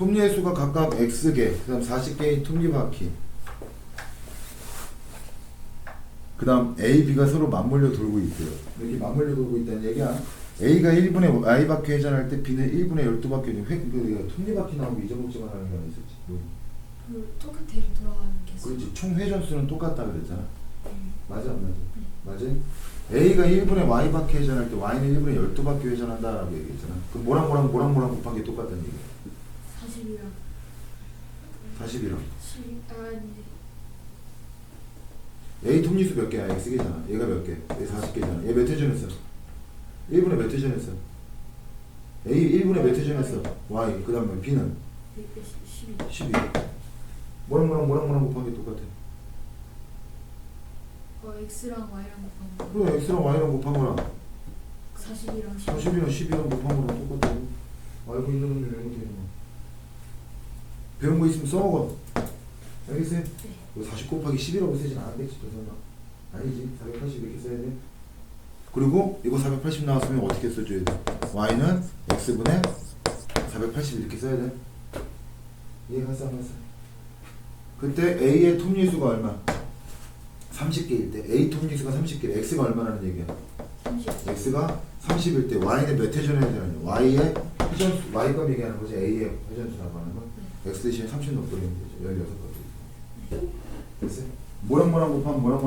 톱니의 수가 각각 x개, 그 다음 40개의 톱니바퀴. 그 다음 A, B가 서로 맞물려 돌고 있고요. 이렇게 맞물려 돌고 있다는 얘기야. A가 1분의 y바퀴 회전할 때 B는 1분의 12바퀴 회, 그 톱니바퀴 나오고 잊어먹지만 하는 게 있었지. 뭐. 그 똑같아 돌아가는 게. 그렇지. 총 회전수는 똑같다 그랬잖아. 음. 맞아 안 맞아? 맞아? A가 1분의 y바퀴 회전할 때 y는 1분의 12바퀴 회전한다라고 얘기했잖아. 그럼 뭐랑 뭐랑 뭐랑 뭐랑 곱한 게 똑같다는 얘기야. 40이랑 40이랑. 10 아니 A 톱니수 몇 개야? X개잖아. 얘가 몇 개? 얘 40개잖아. 얘 몇 회전 했어? 1분의 몇 회전 했어? A 1분의 몇 회전 했어? Y. 그 다음에 B는 12 12. 뭐랑 뭐랑 뭐랑 뭐랑 곱한 게 똑같아. 어 X랑 Y랑 곱한 거. 그래 X랑 Y랑 곱한 거랑 40이랑 10. 40이랑 12랑 곱한 거랑 똑같다고. 알고 있는 이거. 배운 거 있으면 써먹어. 알겠어요? 네. 이거 40 곱하기 10이라고 쓰진 않겠지 또 설마. 아니지 480 이렇게 써야 돼. 그리고 이거 480 나왔으면 어떻게 써줘야 돼? y는 x분의 480 이렇게 써야 돼. 이해갔어 안 갔어? 그때 a의 톱니수가 얼마? 30개일 때 a 톱니수가 30개 x가 얼마라는 얘기야? 30. x가 30일 때 y는 몇 회전을 되느냐 y의 회전수 y값 얘기하는 거지 a의 회전수라고 하는 건 x 대신에 30 넣어버리면 되죠. 16가지 됐어요? 뭐랑 뭐랑 곱하면 뭐랑